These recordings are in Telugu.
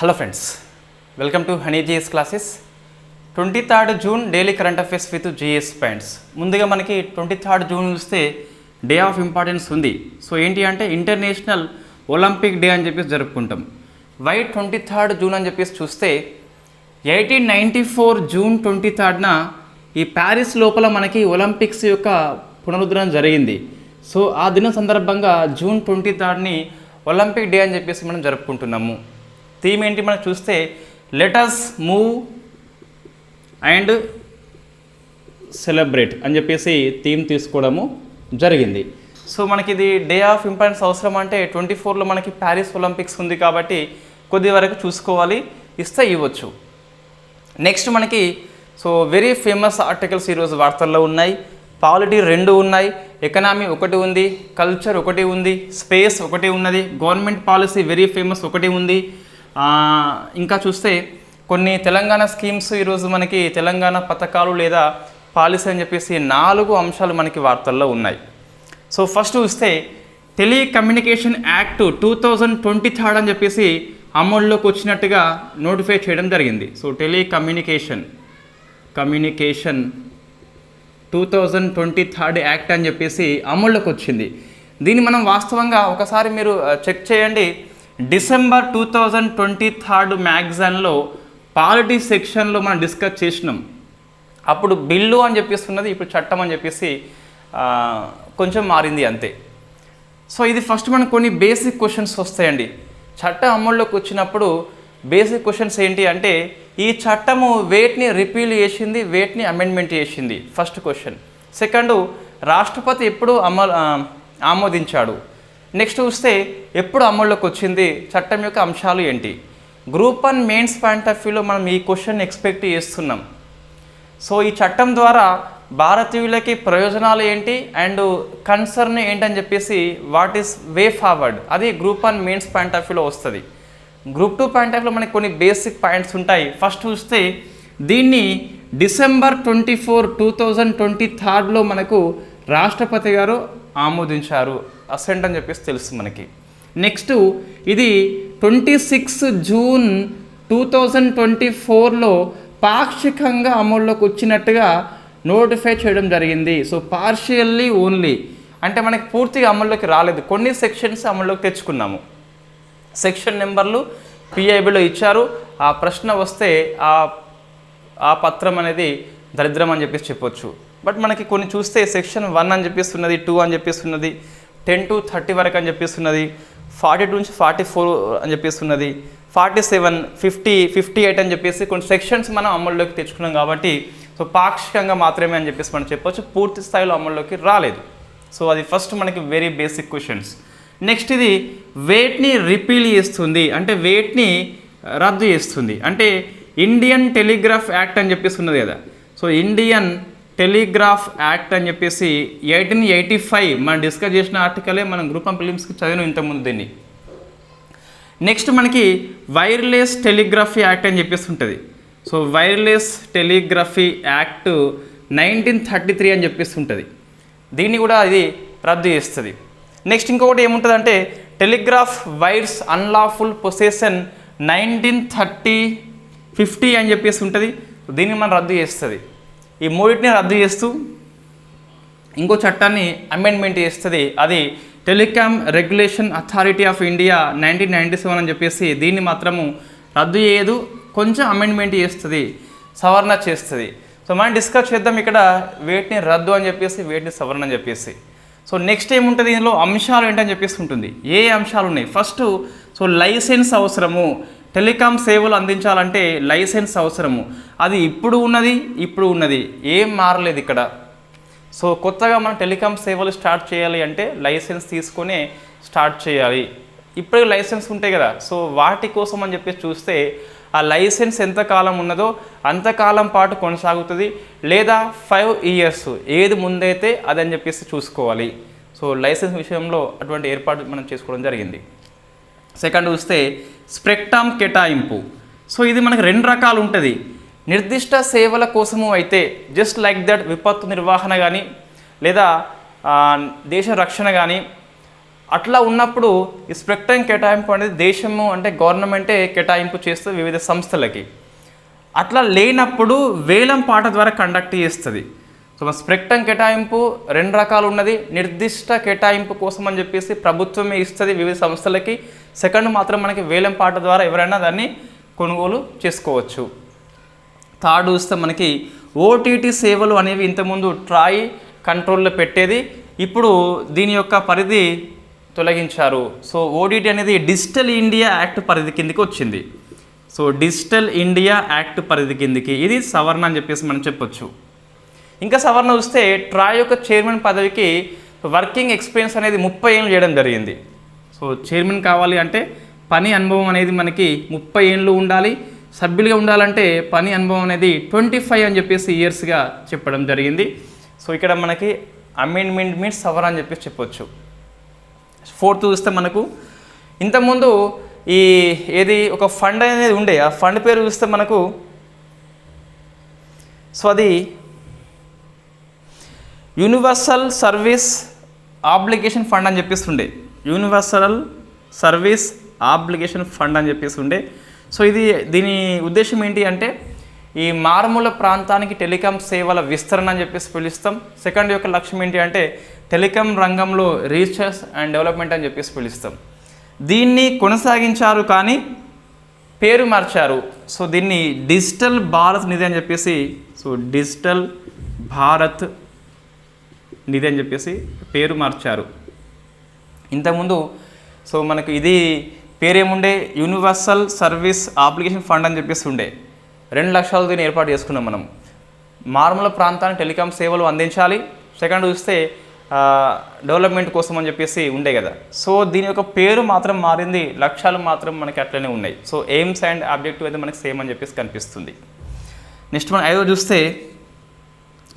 Hello friends welcome to honey GS classes twenty third June daily current affairs with GS points ముందుగా మనకి ట్వంటీ థర్డ్ జూన్ చూస్తే డే ఆఫ్ ఇంపార్టెన్స్ ఉంది. సో ఏంటి అంటే ఇంటర్నేషనల్ ఒలింపిక్ డే అని చెప్పేసి జరుపుకుంటాం. వై ట్వంటీ థర్డ్ జూన్ అని చెప్పేసి చూస్తే eighteen ninety four June twenty థర్డ్న ఈ ప్యారిస్ లోపల మనకి ఒలింపిక్స్ యొక్క పునరుద్ధరణ జరిగింది. సో ఆ దినం సందర్భంగా జూన్ ట్వంటీ థర్డ్ని ఒలింపిక్ డే అని చెప్పేసి మనం జరుపుకుంటున్నాము. థీమ్ ఏంటి మనం చూస్తే లెటస్ మూవ్ అండ్ సెలబ్రేట్ అని చెప్పేసి థీమ్ తీసుకోవడము జరిగింది. సో మనకి ఇది డే ఆఫ్ ఇంపార్టెన్స్ అవసరం అంటే ట్వంటీ ఫోర్లో మనకి ప్యారిస్ ఒలింపిక్స్ ఉంది కాబట్టి కొద్ది వరకు చూసుకోవాలి ఇస్తే ఇవ్వచ్చు. నెక్స్ట్ మనకి సో వెరీ ఫేమస్ ఆర్టికల్స్ ఈరోజు వార్తల్లో ఉన్నాయి. పాలిటీ రెండు ఉన్నాయి ఎకనామీ ఒకటి ఉంది కల్చర్ ఒకటి ఉంది స్పేస్ ఒకటి ఉన్నది గవర్నమెంట్ పాలసీ వెరీ ఫేమస్ ఒకటి ఉంది. ఇంకా చూస్తే కొన్ని తెలంగాణ స్కీమ్స్ ఈరోజు మనకి తెలంగాణ పథకాలు లేదా పాలసీ అని చెప్పేసి నాలుగు అంశాలు మనకి వార్తల్లో ఉన్నాయి. సో ఫస్ట్ చూస్తే telecommunication act two thousand twenty third అని చెప్పేసి అమల్లోకి వచ్చినట్టుగా నోటిఫై చేయడం జరిగింది. So telecommunication communication two thousand twenty third act అని చెప్పేసి అమల్లోకి వచ్చింది. దీన్ని మనం వాస్తవంగా ఒకసారి మీరు చెక్ చేయండి. December two thousand twenty third మ్యాగజైన్లో polity సెక్షన్లో మనం డిస్కస్ చేసినాం. అప్పుడు బిల్లు అని చెప్పేసి ఉన్నది ఇప్పుడు చట్టం అని చెప్పేసి కొంచెం మారింది అంతే. సో ఇది ఫస్ట్ మనకు కొన్ని బేసిక్ క్వశ్చన్స్ వస్తాయండి. చట్టం అమల్లోకి వచ్చినప్పుడు బేసిక్ క్వశ్చన్స్ ఏంటి అంటే ఈ చట్టము వేట్ని రిపీల్ చేసింది వేట్ని అమెండ్మెంట్ చేసింది. First question. సెకండ్ రాష్ట్రపతి ఎప్పుడు అమలు ఆమోదించాడు? నెక్స్ట్ చూస్తే ఎప్పుడు అమల్లోకి వచ్చింది చట్టం యొక్క అంశాలు ఏంటి? Group one mains point of వ్యూలో మనం ఈ క్వశ్చన్ ఎక్స్పెక్ట్ చేస్తున్నాం. సో ఈ చట్టం ద్వారా భారతీయులకి ప్రయోజనాలు ఏంటి అండ్ కన్సర్న్ ఏంటని చెప్పేసి వాట్ ఈస్ వే ఫార్వర్డ్? అది group one mains point of వ్యూలో వస్తుంది. గ్రూప్ టూ పాయింట్ ఆఫ్ వ్యూలో మనకి కొన్ని బేసిక్ పాయింట్స్ ఉంటాయి. ఫస్ట్ చూస్తే దీన్ని December twenty four two thousand twenty థర్డ్లో మనకు రాష్ట్రపతి గారు ఆమోదించారు. అసెంట్ అని చెప్పేసి తెలుసు మనకి. నెక్స్ట్ ఇది twenty six June two thousand twenty ఫోర్లో పాక్షికంగా అమల్లోకి వచ్చినట్టుగా నోటిఫై చేయడం జరిగింది. సో పార్షియల్లీ ఓన్లీ అంటే మనకి పూర్తిగా అమల్లోకి రాలేదు. కొన్ని సెక్షన్స్ అమల్లోకి తెచ్చుకున్నాము. సెక్షన్ నెంబర్లు పిఐబిలో ఇచ్చారు. ఆ ప్రశ్న వస్తే ఆ ఆ పత్రం అనేది దరిద్రం అని చెప్పేసి చెప్పొచ్చు. బట్ మనకి కొన్ని చూస్తే సెక్షన్ వన్ అని చెప్పేస్తున్నది టూ అని చెప్పేస్తున్నది టెన్ టు థర్టీ వరకు అని చెప్పిస్తున్నది. ఫార్టీ టూ నుంచి ఫార్టీ ఫోర్ అని చెప్పిస్తున్నది. Forty seven fifty fifty eight అని చెప్పేసి కొన్ని సెక్షన్స్ మనం అమల్లోకి తెచ్చుకున్నాం కాబట్టి సో పాక్షికంగా మాత్రమే అని చెప్పేసి మనం చెప్పొచ్చు. పూర్తి స్థాయిలో అమల్లోకి రాలేదు. సో అది ఫస్ట్ మనకి వెరీ బేసిక్ క్వశ్చన్స్ నెక్స్ట్ ఇది వెయిట్ని రిపీల్ చేస్తుంది. అంటే వెయిట్ని రద్దు చేస్తుంది. అంటే ఇండియన్ టెలిగ్రాఫ్ యాక్ట్ అని చెప్పేసి ఉన్నది కదా. సో ఇండియన్ టెలిగ్రాఫ్ యాక్ట్ అని చెప్పేసి ఎయిటీన్ ఎయిటీ ఫైవ్ మనం డిస్కస్ చేసిన ఆర్టికలే మనం గ్రూప్ ఆఫ్ ఫిలిమ్స్కి చదివిన ఇంతకుముందు దీన్ని. నెక్స్ట్ మనకి వైర్లెస్ టెలిగ్రఫీ యాక్ట్ అని చెప్పేసి ఉంటుంది. So wireless telegraphy act nineteen thirty three అని చెప్పేసి ఉంటుంది. దీన్ని కూడా ఇది రద్దు చేస్తుంది. నెక్స్ట్ ఇంకొకటి ఏముంటుందంటే telegraph wires unlawful possession nineteen thirty fifty అని చెప్పేసి ఉంటుంది. దీన్ని మనం రద్దు చేస్తుంది. ఈ మూడింటిని రద్దు చేస్తూ ఇంకో చట్టాన్ని అమెండ్మెంట్ చేస్తుంది. అది telecom regulation authority of India nineteen ninety seven అని చెప్పేసి దీన్ని మాత్రము రద్దు చేయదు కొంచెం అమెండ్మెంట్ చేస్తుంది సవరణ చేస్తుంది. సో మనం డిస్కస్ చేద్దాం ఇక్కడ వేటిని రద్దు అని చెప్పేసి వేటిని సవరణ అని చెప్పేసి. సో నెక్స్ట్ ఏముంటుంది ఇందులో? అంశాలు ఏంటని చెప్పేసి ఉంటుంది. ఏ అంశాలు ఉన్నాయి? ఫస్ట్ సో లైసెన్స్ అవసరము. టెలికాం సేవలు అందించాలంటే లైసెన్స్ అవసరము. అది ఇప్పుడు ఉన్నది ఇప్పుడు ఉన్నది. ఏం మారలేదు ఇక్కడ. సో కొత్తగా మనం టెలికాం సేవలు స్టార్ట్ చేయాలి అంటే లైసెన్స్ తీసుకొని స్టార్ట్ చేయాలి. ఇప్పటికి లైసెన్స్ ఉంటాయి కదా. సో వాటి కోసం అని చెప్పేసి చూస్తే ఆ లైసెన్స్ ఎంతకాలం ఉన్నదో అంతకాలం పాటు కొనసాగుతుంది. లేదా ఫైవ్ ఇయర్స్ ఏది ముందైతే అదని చెప్పేసి చూసుకోవాలి. సో లైసెన్స్ విషయంలో అటువంటి ఏర్పాటు మనం చేసుకోవడం జరిగింది. సెకండ్ చూస్తే స్ప్రెక్టామ్ కేటాయింపు. సో ఇది మనకి రెండు రకాలు ఉంటుంది నిర్దిష్ట సేవల కోసము అయితే జస్ట్ లైక్ దట్ విపత్తు నిర్వహణ కానీ లేదా దేశ రక్షణ కానీ అట్లా ఉన్నప్పుడు ఈ స్పెక్ట్రమ్ కేటాయింపు అనేది దేశము అంటే గవర్నమెంటే కేటాయింపు చేస్తుంది వివిధ సంస్థలకి. అట్లా లేనప్పుడు వేలం పాట ద్వారా కండక్ట్ చేస్తుంది. సో మన కేటాయింపు రెండు రకాలు ఉన్నది నిర్దిష్ట కేటాయింపు కోసం అని చెప్పేసి ప్రభుత్వమే ఇస్తుంది వివిధ సంస్థలకి. సెకండ్ మాత్రం మనకి వేలం పాట ద్వారా ఎవరైనా దాన్ని కొనుగోలు చేసుకోవచ్చు. థర్డ్ చూస్తే మనకి ఓటీటీ సేవలు అనేవి ఇంతకుముందు ట్రాయ్ కంట్రోల్లో పెట్టేది ఇప్పుడు దీని యొక్క పరిధి తొలగించారు. సో ఓటీటీ అనేది డిజిటల్ ఇండియా యాక్ట్ పరిధి కిందకి వచ్చింది. సో డిజిటల్ ఇండియా యాక్ట్ పరిధి కిందికి. ఇది సవరణ అని చెప్పేసి మనం చెప్పొచ్చు. ఇంకా సవరణ చూస్తే ట్రాయ్ యొక్క చైర్మన్ పదవికి వర్కింగ్ ఎక్స్పీరియన్స్ అనేది ముప్పై ఏళ్ళు చేయడం జరిగింది. సో చైర్మన్ కావాలి అంటే పని అనుభవం అనేది మనకి ముప్పై ఏళ్ళు ఉండాలి. సభ్యులుగా ఉండాలంటే పని అనుభవం అనేది ట్వంటీ ఫైవ్ అని చెప్పేసి ఇయర్స్గా చెప్పడం జరిగింది. సో ఇక్కడ మనకి అమెండ్మెంట్ మీన్స్ సవర్ అని చెప్పేసి చెప్పొచ్చు. ఫోర్త్ చూస్తే మనకు ఇంతకుముందు ఈ ఏది ఒక ఫండ్ అనేది ఉండే ఆ ఫండ్ పేరు చూస్తే మనకు సో అది యూనివర్సల్ సర్వీస్ ఆబ్లిగేషన్ ఫండ్ అని చెప్పేసి ఉండే. యూనివర్సల్ సర్వీస్ ఆబ్లిగేషన్ ఫండ్ అని చెప్పేసి ఉండే. సో ఇది దీని ఉద్దేశం ఏంటి అంటే ఈ మారుమూల ప్రాంతానికి టెలికాం సేవల విస్తరణ అని చెప్పేసి పిలుస్తాం. సెకండ్ యొక్క లక్ష్యం ఏంటి అంటే టెలికాం రంగంలో రీసెర్చ్ అండ్ డెవలప్మెంట్ అని చెప్పేసి పిలుస్తాం. దీన్ని కొనసాగించారు కానీ పేరు మార్చారు. సో దీన్ని డిజిటల్ భారత్ నిధి అని చెప్పేసి సో డిజిటల్ భారత్ నిధి అని చెప్పేసి పేరు మార్చారు. ఇంతకుముందు సో మనకు ఇది పేరేముండే? యూనివర్సల్ సర్వీస్ అప్లికేషన్ ఫండ్ అని చెప్పేసి ఉండే. రెండు లక్షలు దీన్ని ఏర్పాటు చేసుకున్నాం మనం. మారుమూల ప్రాంతానికి టెలికాం సేవలు అందించాలి. సెకండ్ చూస్తే డెవలప్మెంట్ కోసం అని చెప్పేసి ఉండే కదా. సో దీని యొక్క పేరు మాత్రం మారింది. లక్ష్యాలు మాత్రం మనకి అట్లనే ఉన్నాయి. సో ఎయిమ్స్ అండ్ ఆబ్జెక్టివ్ అయితే మనకి సేమ్ అని చెప్పేసి కనిపిస్తుంది. నెక్స్ట్ మనం ఐదో చూస్తే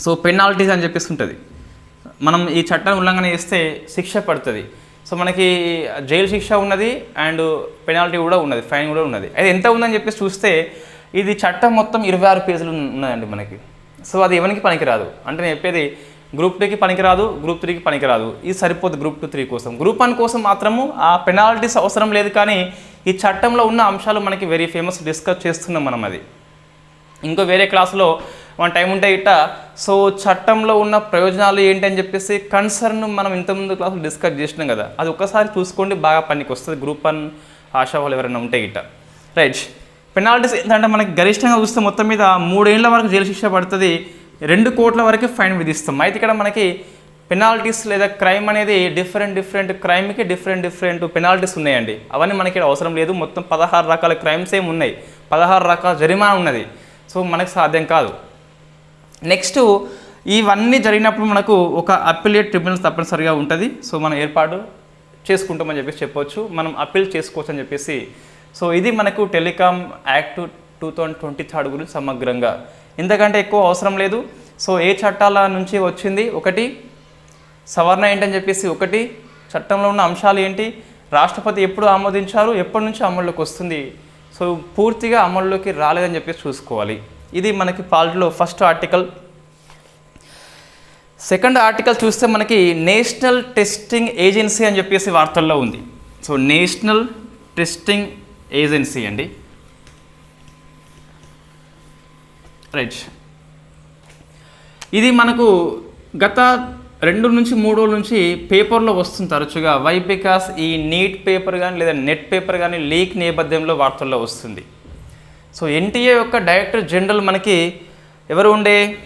సో పెనాల్టీస్ అని చెప్పేసి ఉంటుంది. మనం ఈ చట్టాన్ని ఉల్లంఘన చేస్తే శిక్ష పడుతుంది. సో మనకి జైలు శిక్ష ఉన్నది అండ్ పెనాల్టీ కూడా ఉన్నది ఫైన్ కూడా ఉన్నది. అది ఎంత ఉందని చెప్పేసి చూస్తే ఇది చట్టం మొత్తం ఇరవై ఆరు పేజీలు ఉన్నదండి మనకి. సో అది ఎవరికి పనికిరాదు. అంటే నేను చెప్పేది గ్రూప్ టూకి పనికిరాదు గ్రూప్ త్రీకి పనికిరాదు. ఇది సరిపోదు గ్రూప్ టూ త్రీ కోసం. గ్రూప్ వన్ కోసం మాత్రము ఆ పెనాల్టీస్ అవసరం లేదు కానీ ఈ చట్టంలో ఉన్న అంశాలు మనకి వెరీ ఫేమస్ డిస్కస్ చేస్తున్నాం మనం అది. ఇంకో వేరే క్లాసులో వన్ టైం ఉంటే ఇట్ట. సో చట్టంలో ఉన్న ప్రయోజనాలు ఏంటి అని చెప్పేసి కన్సర్న్ మనం ఇంతకుముందు క్లాసులు డిస్కస్ చేసినాం కదా. అది ఒక్కసారి చూసుకోండి బాగా పనికి వస్తుంది గ్రూప్ వన్ ఆశా వాళ్ళు ఎవరైనా ఉంటే ఇట్ట. రైట్. పెనాల్టీస్ ఏంటంటే మనకి గరిష్టంగా చూస్తే మొత్తం మీద మూడేళ్ళ వరకు జైలు శిక్ష పడుతుంది. రెండు కోట్ల వరకు ఫైన్ విధిస్తాం. అయితే ఇక్కడ మనకి పెనాల్టీస్ లేదా క్రైమ్ అనేది డిఫరెంట్ డిఫరెంట్ క్రైమ్కి డిఫరెంట్ డిఫరెంట్ పెనాల్టీస్ ఉన్నాయండి. అవన్నీ మనకి ఇక్కడ అవసరం లేదు. మొత్తం పదహారు రకాల క్రైమ్స్ ఏమి ఉన్నాయి. పదహారు రకాల జరిమానా ఉన్నది. సో మనకు సాధ్యం కాదు. నెక్స్ట్ ఇవన్నీ జరిగినప్పుడు మనకు ఒక అప్పిలేట్ ట్రిబ్యునల్ తప్పనిసరిగా ఉంటుంది. సో మనం ఏర్పాటు చేసుకుంటామని చెప్పేసి చెప్పొచ్చు. మనం అప్పీల్ చేసుకోవచ్చు అని చెప్పేసి. సో ఇది మనకు telecom act two thousand twenty third గురించి సమగ్రంగా. ఇంతకంటే ఎక్కువ అవసరం లేదు. సో ఏ చట్టాల నుంచి వచ్చింది? ఒకటి సవరణ ఏంటని చెప్పేసి ఒకటి చట్టంలో ఉన్న అంశాలు ఏంటి? రాష్ట్రపతి ఎప్పుడు ఆమోదించారు? ఎప్పటి నుంచి అమల్లోకి వస్తుంది? సో పూర్తిగా అమల్లోకి రాలేదని చెప్పేసి చూసుకోవాలి. ఇది మనకి పాలిటీలో ఫస్ట్ ఆర్టికల్. సెకండ్ ఆర్టికల్ చూస్తే మనకి నేషనల్ టెస్టింగ్ ఏజెన్సీ అని చెప్పేసి వార్తల్లో ఉంది. సో నేషనల్ టెస్టింగ్ ఏజెన్సీ అండి. రైట్. ఇది మనకు గత రెండు నుంచి మూడు రోజుల నుంచి పేపర్లో వస్తుంది తరచుగా. వై బికాస్ ఈ నీట్ పేపర్ కానీ లేదా నెట్ పేపర్ కానీ లీక్ నేపథ్యంలో వార్తల్లో వస్తుంది. సో ఎన్టీఏ యొక్క డైరెక్టర్ జనరల్ మనకి ఎవరు ఉండే?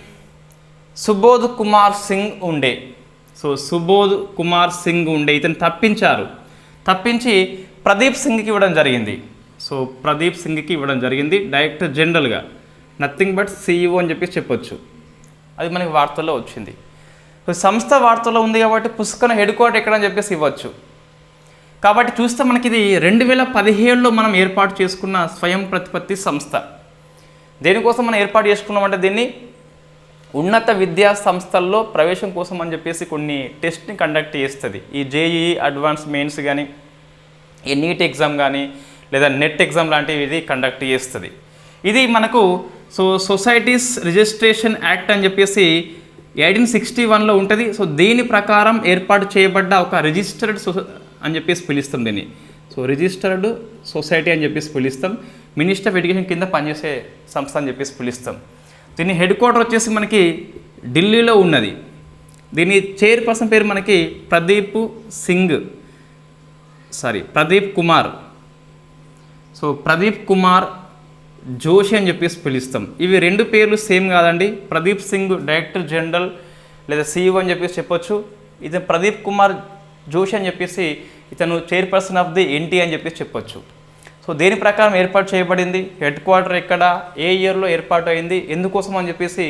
సుబోధ్ కుమార్ సింగ్ ఉండే. సో సుబోధ్ కుమార్ సింగ్ ఉండే. ఇతను తప్పించారు. తప్పించి ప్రదీప్ సింగ్కి ఇవ్వడం జరిగింది. సో ప్రదీప్ సింగ్కి ఇవ్వడం జరిగింది డైరెక్టర్ జనరల్గా. నథింగ్ బట్ సీఈఓ అని చెప్పి చెప్పొచ్చు. అది మనకి వార్తల్లో వచ్చింది. సో సంస్థ వార్తల్లో ఉంది కాబట్టి పుస్తకం హెడ్ క్వార్టర్ ఎక్కడ అని చెప్పేసి ఇవ్వచ్చు. కాబట్టి చూస్తే మనకి ఇది రెండు వేల పదిహేడులో మనం ఏర్పాటు చేసుకున్న స్వయం ప్రతిపత్తి సంస్థ. దేనికోసం మనం ఏర్పాటు చేసుకున్నామంటే దీన్ని ఉన్నత విద్యా సంస్థల్లో ప్రవేశం కోసం అని చెప్పేసి కొన్ని టెస్ట్ని కండక్ట్ చేస్తుంది. ఈ జేఈఈ అడ్వాన్స్ మెయిన్స్ కానీ ఈ నీట్ ఎగ్జామ్ కానీ లేదా నెట్ ఎగ్జామ్ లాంటివి ఇది కండక్ట్ చేస్తుంది. ఇది మనకు సో సొసైటీస్ రిజిస్ట్రేషన్ యాక్ట్ అని చెప్పేసి ఎయిటీన్ సిక్స్టీ వన్లో ఉంటుంది. సో దీని ప్రకారం ఏర్పాటు చేయబడ్డ ఒక రిజిస్టర్డ్ అని చెప్పేసి పిలుస్తాం దీన్ని. సో రిజిస్టర్డ్ సొసైటీ అని చెప్పేసి పిలుస్తాం. మినిస్టర్ ఆఫ్ ఎడ్యుకేషన్ కింద పనిచేసే సంస్థ అని చెప్పేసి పిలుస్తాం. దీని హెడ్ క్వార్టర్ వచ్చేసి మనకి ఢిల్లీలో ఉన్నది. దీని చైర్పర్సన్ పేరు మనకి ప్రదీప్ సింగ్. సారీ ప్రదీప్ కుమార్. సో ప్రదీప్ కుమార్ జోషి అని చెప్పేసి పిలుస్తాం. ఇవి రెండు పేర్లు సేమ్ కాదండి. ప్రదీప్ సింగ్ డైరెక్టర్ జనరల్ లేదా సీఈఓ అని చెప్పేసి చెప్పొచ్చు. ఇది ప్రదీప్ కుమార్ జోషి అని చెప్పేసి ఇతను చైర్పర్సన్ ఆఫ్ ది ఎన్టీ అని చెప్పేసి చెప్పొచ్చు. సో దేని ప్రకారం ఏర్పాటు చేయబడింది? హెడ్ క్వార్టర్ ఎక్కడ? ఏ ఇయర్లో ఏర్పాటు అయింది? ఎందుకోసం అని చెప్పేసి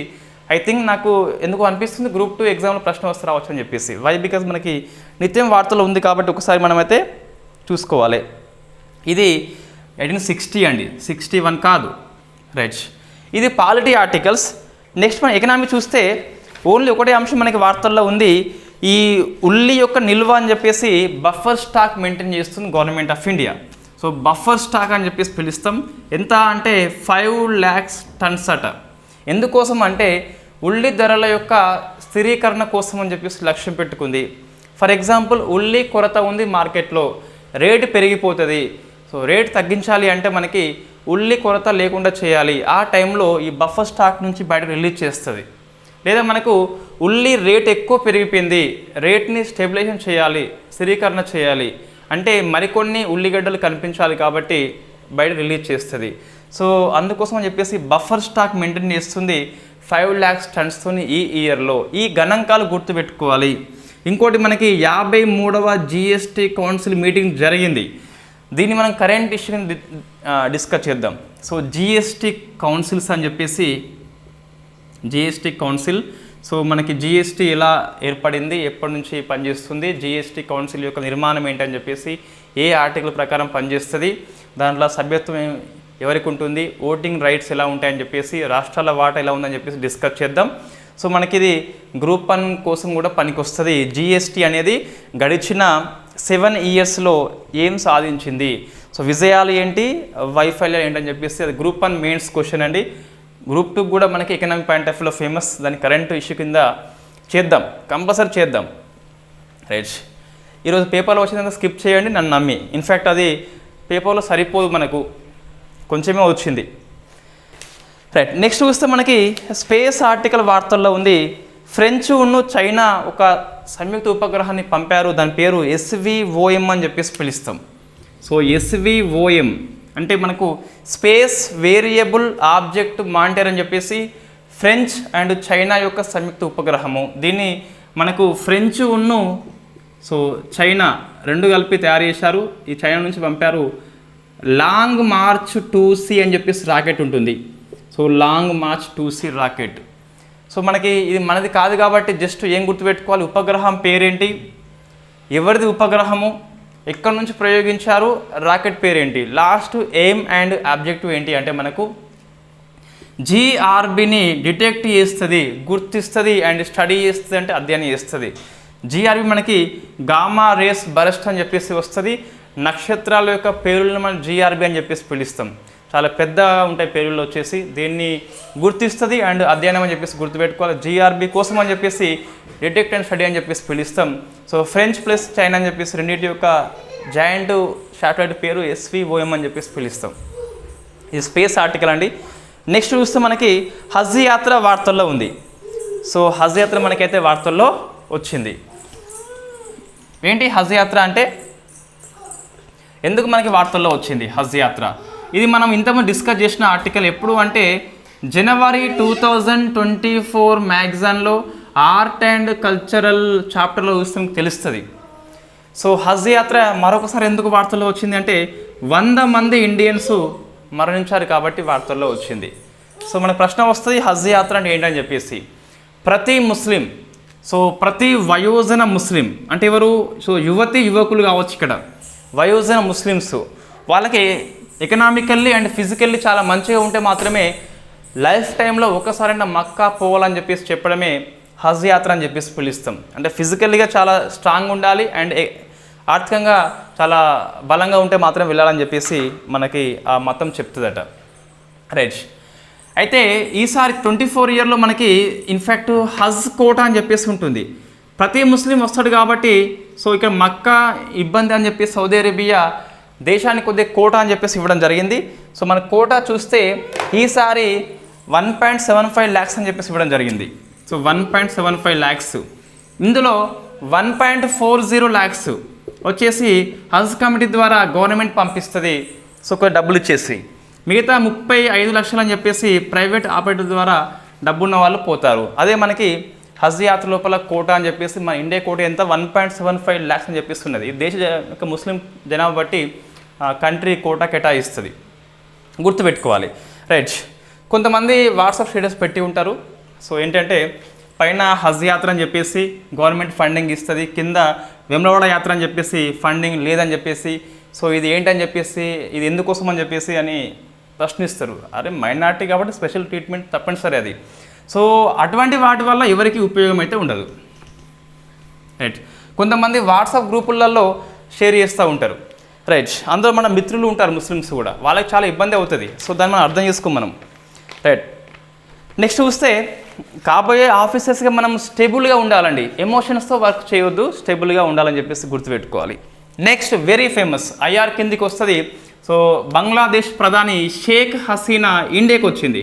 ఐ థింక్ నాకు ఎందుకు అనిపిస్తుంది గ్రూప్ టూ ఎగ్జామ్లో ప్రశ్న వస్తే రావచ్చు అని చెప్పేసి. వై బికాజ్ మనకి నిత్యం వార్తలు ఉంది కాబట్టి ఒకసారి మనమైతే చూసుకోవాలి. ఇది ఎయిటీన్ సిక్స్టీ అండి. సిక్స్టీ వన్ కాదు. రైట్ ఇది పాలిటీ ఆర్టికల్స్. నెక్స్ట్ మనం ఎకనామీ చూస్తే ఓన్లీ ఒకటే అంశం మనకి వార్తల్లో ఉంది. ఈ ఉల్లి యొక్క నిల్వ అని చెప్పేసి బఫర్ స్టాక్ మెయింటైన్ చేస్తుంది government of India so buffer stock అని చెప్పేసి పిలుస్తాం. ఎంత అంటే ఫైవ్ ల్యాక్స్ టన్స్ అట. ఎందుకోసం అంటే ఉల్లి ధరల యొక్క స్థిరీకరణ కోసం అని చెప్పేసి లక్ష్యం పెట్టుకుంది. ఫర్ ఎగ్జాంపుల్ ఉల్లి కొరత ఉంది మార్కెట్లో. రేటు పెరిగిపోతుంది. సో రేట్ తగ్గించాలి అంటే మనకి ఉల్లి కొరత లేకుండా చేయాలి. ఆ టైంలో ఈ బఫర్ స్టాక్ నుంచి బయట రిలీజ్ చేస్తుంది. లేదా మనకు ఉల్లి రేట్ ఎక్కువ పెరిగిపోయింది రేట్ని స్టెబిలైజేషన్ చేయాలి స్థిరీకరణ చేయాలి అంటే మరికొన్ని ఉల్లిగడ్డలు కనిపించాలి కాబట్టి బయట రిలీజ్ చేస్తుంది. సో అందుకోసం అని చెప్పేసి బఫర్ స్టాక్ మెయింటైన్ చేస్తుంది ఫైవ్ ల్యాక్స్ టన్స్తోని ఈ ఇయర్లో. ఈ గణాంకాలు గుర్తుపెట్టుకోవాలి. ఇంకోటి మనకి యాభై మూడవ జిఎస్టీ కౌన్సిల్ మీటింగ్ జరిగింది. దీన్ని మనం కరెంట్ ఇష్యూని డిస్కస్ చేద్దాం. సో జిఎస్టీ కౌన్సిల్స్ అని చెప్పేసి జిఎస్టీ కౌన్సిల్ సో మనకి జిఎస్టీ ఎలా ఏర్పడింది ఎప్పటి నుంచి పనిచేస్తుంది జిఎస్టీ కౌన్సిల్ యొక్క నిర్మాణం ఏంటని చెప్పేసి ఏ ఆర్టికల్ ప్రకారం పనిచేస్తుంది దాంట్లో సభ్యత్వం ఎవరికి ఉంటుంది ఓటింగ్ రైట్స్ ఎలా ఉంటాయని చెప్పేసి రాష్ట్రాల వాటా ఎలా ఉందని చెప్పేసి డిస్కస్ చేద్దాం. సో మనకి ఇది గ్రూప్ వన్ కోసం కూడా పనికొస్తుంది. జిఎస్టీ అనేది గడిచిన సెవెన్ ఇయర్స్లో ఏం సాధించింది? సో విజయాలు ఏంటి వైఫల్యాలు ఏంటని చెప్పేసి అది గ్రూప్ వన్ మెయిన్స్ క్వశ్చన్ అండి. గ్రూప్ టూ కూడా మనకి ఎకనామిక్ పాయింట్ ఆఫ్ వ్యూలో ఫేమస్ దాని కరెంట్ ఇష్యూ కింద చేద్దాం. కంపల్సరీ చేద్దాం. రైట్. ఈరోజు పేపర్లో వచ్చిందంతా స్కిప్ చేయండి నన్ను నమ్మి. ఇన్ఫ్యాక్ట్ అది పేపర్లో సరిపోదు మనకు. కొంచెమే వచ్చింది. రైట్. నెక్స్ట్ చూస్తే మనకి స్పేస్ ఆర్టికల్ వార్తల్లో ఉంది. ఫ్రెంచ్ ఉన్ను చైనా ఒక సంయుక్త ఉపగ్రహాన్ని పంపారు. దాని పేరు ఎస్విఓఎం అని చెప్పేసి పిలుస్తాం. సో ఎస్విఓఎం అంటే మనకు స్పేస్ వేరియబుల్ ఆబ్జెక్ట్ మానిటర్ అని చెప్పేసి ఫ్రెంచ్ అండ్ చైనా యొక్క సంయుక్త ఉపగ్రహము. దీన్ని మనకు ఫ్రెంచ్ ఉన్ను సో చైనా రెండు కలిపి తయారు చేశారు. ఈ చైనా నుంచి పంపారు లాంగ్ మార్చ్ టూ సి అని చెప్పేసి రాకెట్ ఉంటుంది. So long march two C rocket. So మనకి ఇది మనది కాదు కాబట్టి జస్ట్ ఏం గుర్తుపెట్టుకోవాలి? ఉపగ్రహం పేరేంటి? ఎవరిది ఉపగ్రహము? ఇక్కడ నుంచి ప్రయోగించారు? రాకెట్ పేరు ఏంటి? లాస్ట్ ఎయిమ్ అండ్ ఆబ్జెక్టివ్ ఏంటి? అంటే మనకు జీఆర్బిని డిటెక్ట్ చేస్తుంది గుర్తిస్తుంది అండ్ స్టడీ చేస్తుంది అంటే అధ్యయనం చేస్తుంది. జీఆర్బి మనకి గామా రేస్ బరస్ట్ అని చెప్పేసి వస్తుంది. నక్షత్రాల యొక్క పేర్లను మనం జీఆర్బి అని చెప్పేసి పిలుస్తాం. చాలా పెద్దగా ఉంటాయి పేర్లు వచ్చేసి దీన్ని గుర్తిస్తుంది అండ్ అధ్యయనం అని చెప్పేసి గుర్తుపెట్టుకోవాలి. జిఆర్బి కోసం అని చెప్పేసి డిటెక్ట్ అండ్ స్టడీ అని చెప్పేసి పిలుస్తాం. సో ఫ్రెంచ్ ప్లస్ చైనా అని చెప్పేసి రెండింటి యొక్క జాయింట్ శాటిలైట్ పేరు ఎస్విఓఎం అని చెప్పేసి పిలుస్తాం. ఇది స్పేస్ ఆర్టికల్ అండి. నెక్స్ట్ చూస్తే మనకి హజ్ యాత్ర వార్తల్లో ఉంది. సో హజ్ యాత్ర మనకైతే వార్తల్లో వచ్చింది. ఏంటి హజ్ యాత్ర అంటే? ఎందుకు మనకి వార్తల్లో వచ్చింది హజ్ యాత్ర ఇది మనం ఇంతకుముందు డిస్కస్ చేసిన ఆర్టికల్ ఎప్పుడు అంటే జనవరి టూ థౌజండ్ ట్వంటీ ఫోర్ మ్యాగజైన్లో ఆర్ట్ అండ్ కల్చరల్ చాప్టర్లో చూస్తే మీకు తెలుస్తుంది. సో హజ్ యాత్ర మరొకసారి ఎందుకు వార్తల్లో వచ్చింది అంటే వంద మంది ఇండియన్స్ మరణించారు కాబట్టి వార్తల్లో వచ్చింది. సో మన ప్రశ్న వస్తుంది హజ్ యాత్ర అంటే ఏంటని చెప్పేసి. ప్రతి ముస్లిం సో ప్రతి వయోజన ముస్లిం అంటే ఎవరు? సో యువతి యువకులు కావచ్చు ఇక్కడ. వయోజన ముస్లిమ్స్ వాళ్ళకి ఎకనామికల్లీ అండ్ ఫిజికల్లీ చాలా మంచిగా ఉంటే మాత్రమే లైఫ్ టైంలో ఒకసారైనా మక్కా పోవాలని చెప్పేసి చెప్పడమే హజ్ యాత్ర అని చెప్పేసి పిలుస్తాం. అంటే ఫిజికల్లీగా చాలా స్ట్రాంగ్ ఉండాలి అండ్ ఆర్థికంగా చాలా బలంగా ఉంటే మాత్రం వెళ్ళాలని చెప్పేసి మనకి ఆ మతం చెప్తుందట. రైట్ అయితే ఈసారి ట్వంటీ ఫోర్ ఇయర్లో మనకి ఇన్ఫ్యాక్ట్ హజ్ కోట అని చెప్పేసి ఉంటుంది. ప్రతి ముస్లిం వస్తాడు కాబట్టి సో ఇక్కడ మక్కా ఇబ్బంది అని చెప్పి సౌదీ అరేబియా దేశానికి కొద్దిగా కోటా అని చెప్పేసి ఇవ్వడం జరిగింది. సో మన కోటా చూస్తే ఈసారి one point seven five lakhs అని చెప్పేసి ఇవ్వడం జరిగింది. So one point seven five lakhs. ఇందులో one point four zero lakhs వచ్చేసి హజ్ కమిటీ ద్వారా గవర్నమెంట్ పంపిస్తుంది. సో ఒక డబ్బులు ఇచ్చేసి. మిగతా ముప్పై ఐదు లక్షలు అని చెప్పేసి ప్రైవేట్ ఆపరేటర్ ద్వారా డబ్బున్న వాళ్ళు పోతారు. అదే మనకి హజ్ యాత్ర లోపల కోట అని చెప్పేసి మన ఇండియా కోట ఎంత? One point seven five lakhs అని చెప్పిస్తున్నది ఈ దేశ ముస్లిం జనాభా బట్టి కంట్రీ కోట కేటాయిస్తుంది. గుర్తుపెట్టుకోవాలి. రైట్. కొంతమంది వాట్సాప్ స్టేటస్ పెట్టి ఉంటారు. సో ఏంటంటే పైన హజ్ యాత్ర అని చెప్పేసి గవర్నమెంట్ ఫండింగ్ ఇస్తుంది కింద వెమ్లవాడ యాత్ర అని చెప్పేసి ఫండింగ్ లేదని చెప్పేసి సో ఇది ఏంటని చెప్పేసి ఇది ఎందుకోసం అని చెప్పేసి అని ప్రశ్నిస్తారు. అరే మైనార్టీ కాబట్టి స్పెషల్ ట్రీట్మెంట్ తప్పనిసరి అది. సో అటువంటి వాటి వల్ల ఎవరికి ఉపయోగం అయితే ఉండదు. రైట్. కొంతమంది వాట్సాప్ గ్రూపులలో షేర్ చేస్తూ ఉంటారు. రైట్ అందులో మన మిత్రులు ఉంటారు ముస్లిమ్స్ కూడా. వాళ్ళకి చాలా ఇబ్బంది అవుతుంది. సో దాన్ని మనం అర్థం చేసుకోం మనం. రైట్ నెక్స్ట్ చూస్తే కాబోయే ఆఫీసర్స్గా మనం స్టేబుల్గా ఉండాలండి. ఎమోషన్స్తో వర్క్ చేయొద్దు స్టేబుల్గా ఉండాలని చెప్పేసి గుర్తుపెట్టుకోవాలి. నెక్స్ట్ వెరీ ఫేమస్ ఐఆర్ కిందికి వస్తుంది. సో బంగ్లాదేశ్ ప్రధాని షేక్ హసీనా ఇండియాకి వచ్చింది.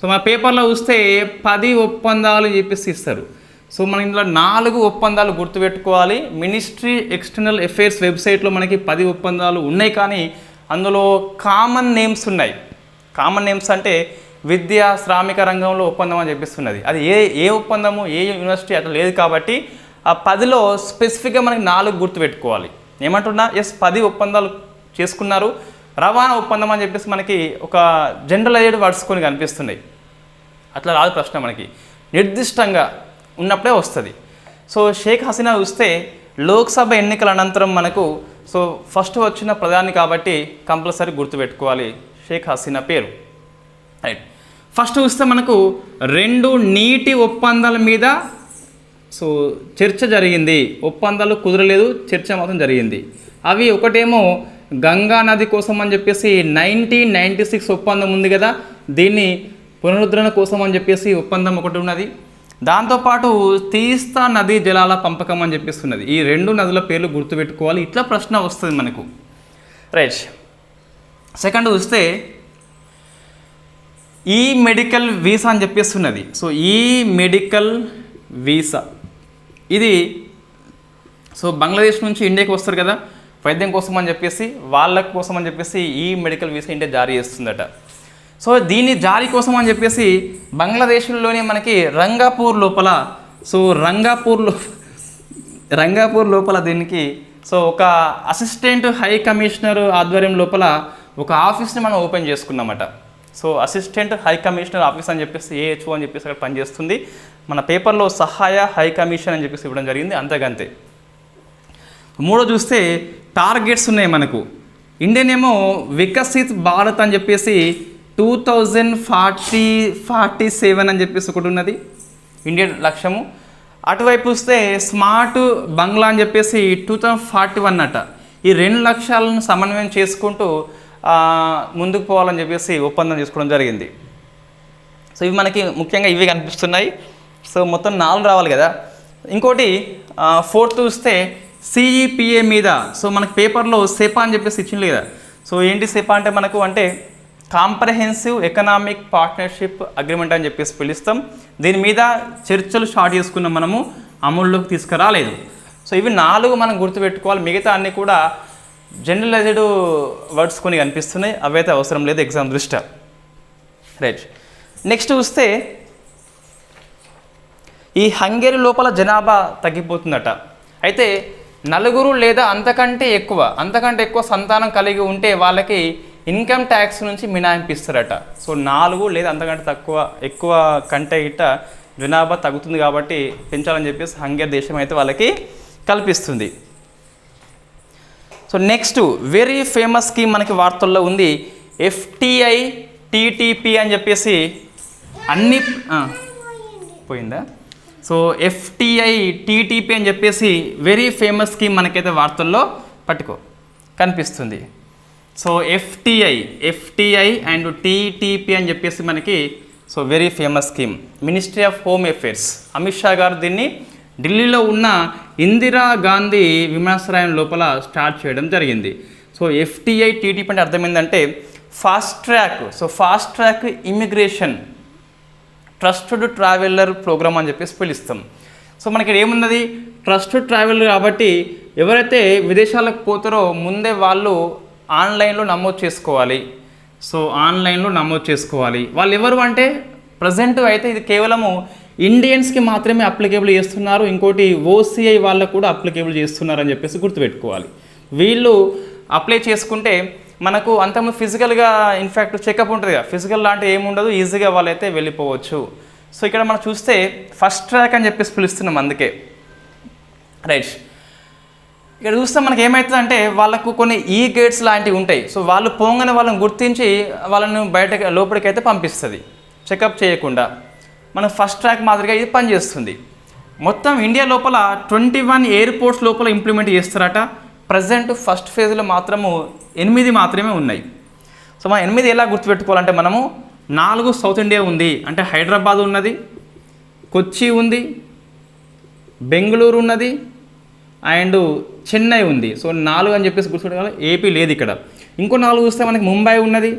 సో మన పేపర్లో చూస్తే పది ఒప్పందాలు చెప్పేసి ఇస్తారు. సో మన ఇందులో నాలుగు ఒప్పందాలు గుర్తుపెట్టుకోవాలి. మినిస్ట్రీ ఎక్స్టర్నల్ అఫైర్స్ వెబ్సైట్లో మనకి పది ఒప్పందాలు ఉన్నాయి కానీ అందులో కామన్ నేమ్స్ ఉన్నాయి. కామన్ నేమ్స్ అంటే విద్య శ్రామిక రంగంలో ఒప్పందం అని చెప్పిస్తున్నది. అది ఏ ఏ ఒప్పందము ఏ యూనివర్సిటీ అట్లా లేదు కాబట్టి ఆ పదిలో స్పెసిఫిక్గా మనకి నాలుగు గుర్తుపెట్టుకోవాలి. ఏమంటున్నా? ఎస్ పది ఒప్పందాలు చేసుకున్నారు. రవాణా ఒప్పందం అని చెప్పేసి మనకి ఒక జనరలైజ్డ్ వర్డ్స్ కొన్ని కనిపిస్తున్నాయి. అట్లా రాదు ప్రశ్న మనకి. నిర్దిష్టంగా ఉన్నప్పుడే వస్తుంది. సో షేక్ హసీనా చూస్తే లోక్సభ ఎన్నికల అనంతరం మనకు సో ఫస్ట్ వచ్చిన ప్రధాని కాబట్టి కంపల్సరీ గుర్తుపెట్టుకోవాలి షేక్ హసీనా పేరు. రైట్ ఫస్ట్ చూస్తే మనకు రెండు నీటి ఒప్పందాల మీద సో చర్చ జరిగింది. ఒప్పందాలు కుదరలేదు చర్చ మాత్రం జరిగింది. అవి ఒకటేమో గంగా నది కోసం అని చెప్పేసి నైన్టీన్ నైంటీ సిక్స్ ఒప్పందం ఉంది కదా దీన్ని పునరుద్ధరణ కోసం అని చెప్పేసి ఒప్పందం ఒకటి ఉన్నది. దాంతోపాటు తీస్తా నదీ జలాల పంపకం అని చెప్పేస్తున్నది. ఈ రెండు నదుల పేర్లు గుర్తుపెట్టుకోవాలి. ఇట్లా ప్రశ్న వస్తుంది మనకు. రైట్. సెకండ్ చూస్తే ఈ మెడికల్ వీసా అని చెప్పేస్తున్నది. సో ఈ మెడికల్ వీసా. ఇది సో బంగ్లాదేశ్ నుంచి ఇండియాకి వస్తారు కదా వైద్యం కోసం అని చెప్పేసి వాళ్ళ కోసం అని చెప్పేసి ఈ మెడికల్ వీసా ఇండియా జారీ చేస్తుందట. సో దీని జారీ కోసం అని చెప్పేసి బంగ్లాదేశ్లోనే మనకి రంగాపూర్ లోపల సో రంగాపూర్లో రంగాపూర్ లోపల దీనికి సో ఒక అసిస్టెంట్ హై కమిషనర్ ఆధ్వర్యం లోపల ఒక ఆఫీస్ని మనం open చేసుకున్నామట. So assistant high commissioner office అని చెప్పేసి ఏహెచ్ఓ అని చెప్పేసి అక్కడ పనిచేస్తుంది. మన పేపర్లో సహాయ హై కమిషన్ అని చెప్పేసి ఇవ్వడం జరిగింది అంతకంతే. మూడో చూస్తే టార్గెట్స్ ఉన్నాయి మనకు. ఇండియన్ ఏమో వికసిత్ భారత్ అని చెప్పేసి two thousand forty forty seven అని చెప్పేసి ఒకటి ఉన్నది. ఇండియన్ లక్ష్యము. అటువైపు వస్తే స్మార్ట్ బంగ్లా అని చెప్పేసి టూ థౌజండ్ ఫార్టీ వన్ అట. ఈ రెండు లక్ష్యాలను సమన్వయం చేసుకుంటూ ముందుకు పోవాలని చెప్పేసి ఒప్పందం చేసుకోవడం జరిగింది. సో ఇవి మనకి ముఖ్యంగా ఇవి కనిపిస్తున్నాయి. సో మొత్తం నాలుగు రావాలి కదా. ఇంకోటి ఫోర్త్ చూస్తే సిఈపిఏ మీద. సో మనకి పేపర్లో సెపా అని చెప్పేసి ఇచ్చింది కదా. సో ఏంటి సెపా అంటే మనకు అంటే కాంప్రహెన్సివ్ ఎకనామిక్ పార్ట్నర్షిప్ అగ్రిమెంట్ అని చెప్పేసి పిలుస్తాం. దీని మీద చర్చలు స్టార్ట్ చేసుకున్న మనము అమల్లోకి తీసుకురాలేదు. సో ఇవి నాలుగు మనం గుర్తుపెట్టుకోవాలి. మిగతా అన్నీ కూడా జనరలైజ్డ్ వర్డ్స్ కొన్ని కనిపిస్తున్నాయి. అవైతే అవసరం లేదు ఎగ్జామ్ దృష్ట్యా. రైట్. నెక్స్ట్ చూస్తే ఈ హంగేరి లోపల జనాభా తగ్గిపోతుందట. అయితే నలుగురు లేదా అంతకంటే ఎక్కువ అంతకంటే ఎక్కువ సంతానం కలిగి ఉంటే వాళ్ళకి ఇన్కమ్ ట్యాక్స్ నుంచి మినహాయింపిస్తారట సో నాలుగు లేదా అంతకంటే తక్కువ ఎక్కువ కంటే ఇట్ట జనాభా తగ్గుతుంది కాబట్టి పెంచాలని చెప్పేసి హంగేర్ దేశం అయితే వాళ్ళకి కల్పిస్తుంది. So next very famous scheme మనకి వార్తల్లో ఉంది. ఎఫ్టిఐ టీటీపీ అని చెప్పేసి అన్ని పోయిందా? సో ఎఫ్టిఐ టీటీపీ అని చెప్పేసి వెరీ ఫేమస్ స్కీమ్ మనకైతే వార్తల్లో పట్టుకో కనిపిస్తుంది. So FTI FTI and TTP అని చెప్పేసి మనకి so very famous scheme ministry of home affairs Amit Shah garu దీన్ని ఢిల్లీలో ఉన్న ఇందిరా గాంధీ విమానాశ్రయం లోపల స్టార్ట్ చేయడం జరిగింది. సో ఎఫ్టీఐ టీటీపీ అంటే అర్థమైందంటే fast track so fast track immigration trusted traveller programme అని చెప్పేసి పిలుస్తాం. సో మనకి ఏమున్నది? ట్రస్టెడ్ ట్రావెలర్ కాబట్టి ఎవరైతే విదేశాలకు పోతారో ముందే వాళ్ళు ఆన్లైన్లో నమోదు చేసుకోవాలి. సో ఆన్లైన్లో నమోదు చేసుకోవాలి. వాళ్ళు ఎవరు అంటే ప్రజెంట్ అయితే ఇది కేవలము ఇండియన్స్కి మాత్రమే అప్లికేబుల్ చేస్తున్నారు. ఇంకోటి ఓసీఐ వాళ్ళకు కూడా అప్లికేబుల్ చేస్తున్నారు అని చెప్పేసి గుర్తుపెట్టుకోవాలి. వీళ్ళు అప్లై చేసుకుంటే మనకు అంతకుముందు ఫిజికల్గా ఇన్ఫ్యాక్ట్ చెకప్ ఉంటుంది కదా ఫిజికల్ లాంటివి ఏముండదు ఈజీగా వాళ్ళైతే వెళ్ళిపోవచ్చు. సో ఇక్కడ మనం చూస్తే ఫస్ట్ ట్రాక్ అని చెప్పేసి పిలుస్తున్నాం అందుకే. రైట్. ఇక్కడ చూస్తే మనకి ఏమవుతుందంటే వాళ్ళకు కొన్ని e ఈ గేట్స్ లాంటివి ఉంటాయి. సో వాళ్ళు పోగానే వాళ్ళని గుర్తించి వాళ్ళని బయట లోపలికి అయితే పంపిస్తుంది. చెకప్ చేయకుండా. మనం ఫస్ట్ ట్రాక్ మాదిరిగా ఇది పనిచేస్తుంది. మొత్తం ఇండియా లోపల ట్వంటీ వన్ ఎయిర్పోర్ట్స్ లోపల ఇంప్లిమెంట్ చేస్తారట. ప్రజెంట్ ఫస్ట్ ఫేజ్లో మాత్రము ఎనిమిది మాత్రమే ఉన్నాయి. సో మనం ఎనిమిది ఎలా గుర్తుపెట్టుకోవాలంటే మనము నాలుగు సౌత్ ఇండియా ఉంది. అంటే హైదరాబాద్ ఉన్నది కొచ్చి ఉంది బెంగళూరు ఉన్నది అండ్ చెన్నై ఉంది. సో నాలుగు అని చెప్పేసి గుర్తుపెట్టుకోవాలి. ఏపీ లేదు ఇక్కడ. ఇంకో నాలుగు చూస్తే మనకి ముంబై ఉన్నది.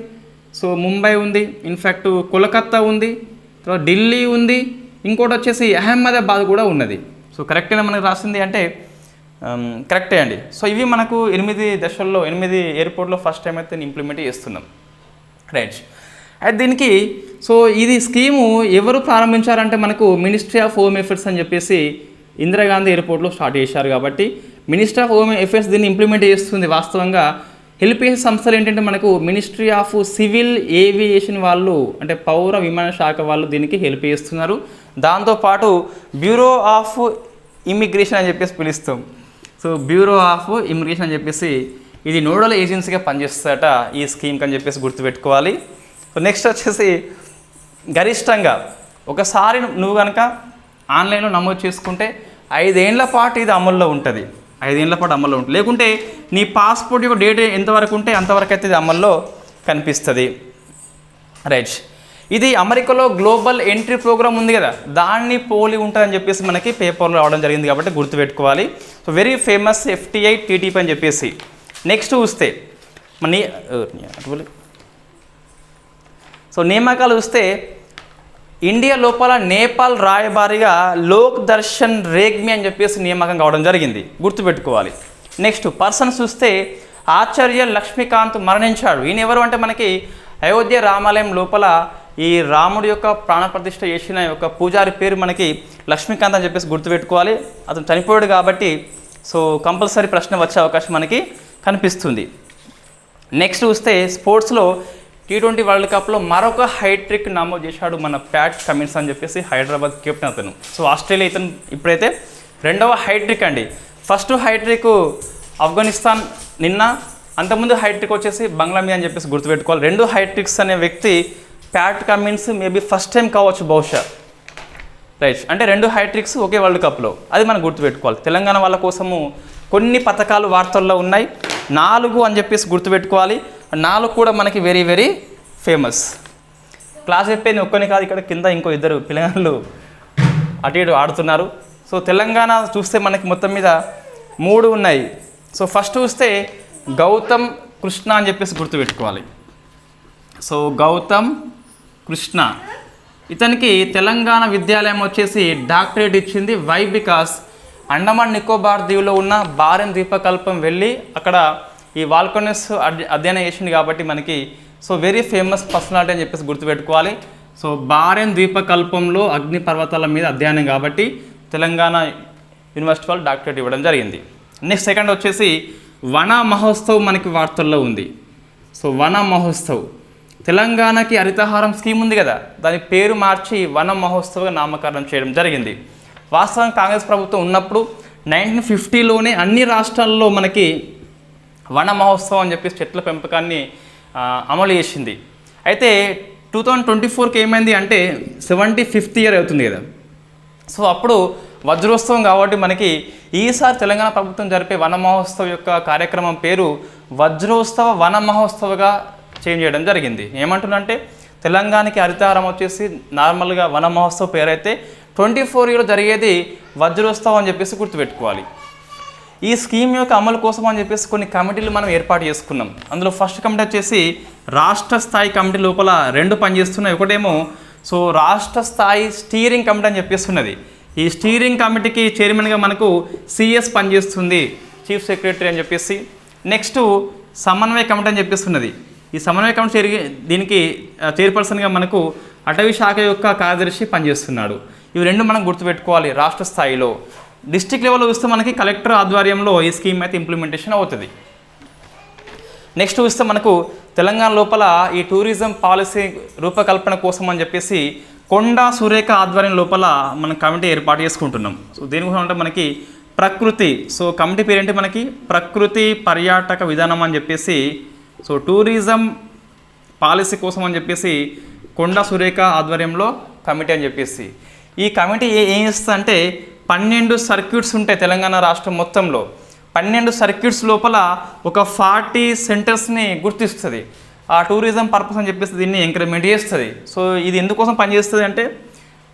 సో ముంబై ఉంది. ఇన్ఫ్యాక్ట్ కోలకత్తా ఉంది. తర్వాత ఢిల్లీ ఉంది. ఇంకోటి వచ్చేసి అహ్మదాబాద్ కూడా ఉన్నది. సో కరెక్ట్గా మనకు రాసింది అంటే um, కరెక్టే అండి. సో ఇవి మనకు ఎనిమిది దశల్లో ఎనిమిది ఎయిర్పోర్ట్లో ఫస్ట్ టైం అయితే ఇంప్లిమెంట్ చేస్తున్నాం. రైట్ అయితే దీనికి సో ఇది స్కీము ఎవరు ప్రారంభించారంటే మనకు మినిస్ట్రీ ఆఫ్ హోమ్ అఫేర్స్ అని చెప్పేసి ఇందిరాగాంధీ ఎయిర్పోర్ట్లో స్టార్ట్ చేశారు కాబట్టి మినిస్టర్ ఆఫ్ హోమ్ అఫేర్స్ దీన్ని ఇంప్లిమెంట్ చేస్తుంది వాస్తవంగా. హెల్ప్ చేసే సంస్థలు ఏంటంటే మనకు మినిస్ట్రీ ఆఫ్ సివిల్ ఏవియేషన్ వాళ్ళు అంటే పౌర విమాన శాఖ వాళ్ళు దీనికి హెల్ప్ చేస్తున్నారు. దాంతోపాటు బ్యూరో ఆఫ్ ఇమిగ్రేషన్ అని చెప్పేసి పిలుస్తాం. సో బ్యూరో ఆఫ్ ఇమిగ్రేషన్ అని చెప్పేసి ఇది నోడల్ ఏజెన్సీగా పనిచేస్తుందట ఈ స్కీమ్కి అని చెప్పేసి గుర్తుపెట్టుకోవాలి. సో నెక్స్ట్ వచ్చేసి గరిష్టంగా ఒకసారి నువ్వు కనుక ఆన్లైన్లో నమోదు చేసుకుంటే ఐదేళ్ళ పాటు ఇది అమల్లో ఉంటుంది. ఐదేళ్ళ పాటు అమల్లో ఉంటుంది. లేకుంటే నీ పాస్పోర్ట్ యొక్క డేట్ ఎంతవరకు ఉంటే అంతవరకు అయితే ఇది అమల్లో కనిపిస్తుంది. రైట్. ఇది అమెరికాలో గ్లోబల్ ఎంట్రీ ప్రోగ్రామ్ ఉంది కదా దాన్ని పోలి ఉంటుందని చెప్పేసి మనకి పేపర్లో రావడం జరిగింది కాబట్టి గుర్తుపెట్టుకోవాలి. So very famous FTI TTP అని చెప్పేసి. నెక్స్ట్ చూస్తే మన సో నియామకాలు చూస్తే ఇండియా లోపల నేపాల్ రాయబారిగా లోక్ దర్శన్ రేగ్మి అని చెప్పేసి నియామకం కావడం జరిగింది. గుర్తుపెట్టుకోవాలి. నెక్స్ట్ పర్సన్స్ చూస్తే ఆచార్య లక్ష్మీకాంత్ మరణించాడు. ఈయన ఎవరు అంటే మనకి అయోధ్య రామాలయం లోపల ఈ రాముడి యొక్క ప్రాణప్రతిష్ఠ చేసిన యొక్క పూజారి పేరు మనకి లక్ష్మీకాంత్ అని చెప్పేసి గుర్తుపెట్టుకోవాలి. అతను చనిపోయాడు కాబట్టి సో కంపల్సరీ ప్రశ్న వచ్చే అవకాశం మనకి కనిపిస్తుంది. నెక్స్ట్ చూస్తే స్పోర్ట్స్లో టీ ట్వంటీ వరల్డ్ కప్లో మరొక హైట్రిక్ నమోదు చేశాడు మన ప్యాట్ కమిన్స్ అని చెప్పేసి హైదరాబాద్ కెప్టెన్ అతను. సో ఆస్ట్రేలియా ఇతను ఇప్పుడైతే రెండవ హైట్రిక్ అండి. ఫస్ట్ హైట్రిక్ ఆఫ్ఘనిస్తాన్ నిన్న అంతకుముందు హైట్రిక్ వచ్చేసి బంగ్లామీ అని చెప్పేసి గుర్తుపెట్టుకోవాలి. రెండు హైట్రిక్స్ అనే వ్యక్తి Pat Cummins maybe first time కావచ్చు బహుశా. రైట్ అంటే రెండు హైట్రిక్స్ ఒకే వరల్డ్ కప్లో అది మనం గుర్తుపెట్టుకోవాలి. తెలంగాణ వాళ్ళ కోసము కొన్ని పథకాలు వార్తల్లో ఉన్నాయి. నాలుగు అని చెప్పేసి గుర్తుపెట్టుకోవాలి. నాలుగు కూడా మనకి వెరీ వెరీ ఫేమస్ క్లాస్ చెప్పేది ఒక్కని కాదు ఇక్కడ కింద ఇంకో ఇద్దరు పిల్లగాళ్ళు అటు ఇటు ఆడుతున్నారు. సో తెలంగాణ చూస్తే మనకి మొత్తం మీద మూడు ఉన్నాయి. సో ఫస్ట్ చూస్తే గౌతమ్ కృష్ణ అని చెప్పేసి గుర్తుపెట్టుకోవాలి. సో గౌతమ్ కృష్ణ. ఇతనికి తెలంగాణ విద్యాలయం వచ్చేసి డాక్టరేట్ ఇచ్చింది. వై బికాస్ అండమాన్ నికోబార్ దీవులో ఉన్న బారెన్ ద్వీపకల్పం వెళ్ళి అక్కడ ఈ వాల్కనస్ అధ్యయనం చేసింది కాబట్టి మనకి సో వెరీ ఫేమస్ పర్సనాలిటీ అని చెప్పేసి గుర్తుపెట్టుకోవాలి. సో బారెన్ ద్వీపకల్పంలో అగ్ని పర్వతాల మీద అధ్యయనం కాబట్టి తెలంగాణ యూనివర్సిటీ వాళ్ళు డాక్టరేట్ ఇవ్వడం జరిగింది. నెక్స్ట్ సెకండ్ వచ్చేసి వన మహోత్సవ్ మనకి వార్తల్లో ఉంది. సో వన మహోత్సవ్. తెలంగాణకి హరితహారం స్కీమ్ ఉంది కదా దాని పేరు మార్చి వన మహోత్సవ నామకరణం చేయడం జరిగింది. వాస్తవం కాంగ్రెస్ ప్రభుత్వం ఉన్నప్పుడు నైన్టీన్ ఫిఫ్టీలోనే అన్ని రాష్ట్రాల్లో మనకి వన మహోత్సవం అని చెప్పేసి చెట్ల పెంపకాన్ని అమలు చేసింది. అయితే టూ థౌజండ్ ట్వంటీ ఫోర్కి ఏమైంది అంటే సెవెంటీ ఫిఫ్త్ ఇయర్ అవుతుంది కదా. సో అప్పుడు వజ్రోత్సవం కాబట్టి మనకి ఈసారి తెలంగాణ ప్రభుత్వం జరిపే వన మహోత్సవం యొక్క కార్యక్రమం పేరు వజ్రోత్సవ వన మహోత్సవగా చేంజ్ చేయడం జరిగింది. ఏమంటున్నంటే తెలంగాణకి హరితహారం వచ్చేసి నార్మల్గా వన మహోత్సవ్ పేరైతే ట్వంటీ ఫోర్ ఇయర్లో జరిగేది వజ్రోత్సవం అని చెప్పేసి గుర్తుపెట్టుకోవాలి. ఈ స్కీమ్ యొక్క అమలు కోసం అని చెప్పేసి కొన్ని కమిటీలు మనం ఏర్పాటు చేసుకున్నాం. అందులో ఫస్ట్ కమిటీ వచ్చేసి రాష్ట్ర స్థాయి కమిటీ లోపల రెండు పనిచేస్తున్నాయి. ఒకటేమో సో రాష్ట్ర స్థాయి స్టీరింగ్ కమిటీ అని చెప్పేస్తున్నది. ఈ స్టీరింగ్ కమిటీకి చైర్మన్గా మనకు సిఎస్ పనిచేస్తుంది చీఫ్ సెక్రటరీ అని చెప్పేసి. నెక్స్ట్ సమన్వయ కమిటీ అని చెప్పేస్తున్నది. ఈ సమన్వయ కమిటీ దీనికి చైర్పర్సన్గా మనకు అటవీ శాఖ యొక్క కార్యదర్శి పనిచేస్తున్నాడు. ఇవి రెండు మనం గుర్తుపెట్టుకోవాలి రాష్ట్ర స్థాయిలో. డిస్టిక్ లెవెల్లో చూస్తే మనకి కలెక్టర్ ఆధ్వర్యంలో ఈ స్కీమ్ అయితే ఇంప్లిమెంటేషన్ అవుతుంది. నెక్స్ట్ చూస్తే మనకు తెలంగాణ లోపల ఈ టూరిజం పాలసీ రూపకల్పన కోసం అని చెప్పేసి కొండా సురేఖ ఆధ్వర్యం లోపల మనం కమిటీ ఏర్పాటు చేసుకుంటున్నాం. సో దీనికోసం అంటే మనకి ప్రకృతి సో కమిటీ పేరేంటి మనకి? ప్రకృతి పర్యాటక విధానం అని చెప్పేసి సో టూరిజం పాలసీ కోసం అని చెప్పేసి కొండా సురేఖ ఆధ్వర్యంలో కమిటీ అని చెప్పేసి. ఈ కమిటీ ఏం చేస్తుంది అంటే పన్నెండు సర్క్యూట్స్ ఉంటాయి తెలంగాణ రాష్ట్రం మొత్తంలో. పన్నెండు సర్క్యూట్స్ లోపల ఒక ఫార్టీ సెంటర్స్ని గుర్తిస్తుంది. ఆ టూరిజం పర్పస్ అని చెప్పేసి దీన్ని ఎంకరేజ్మెంట్ చేస్తుంది. సో ఇది ఎందుకోసం పనిచేస్తుంది అంటే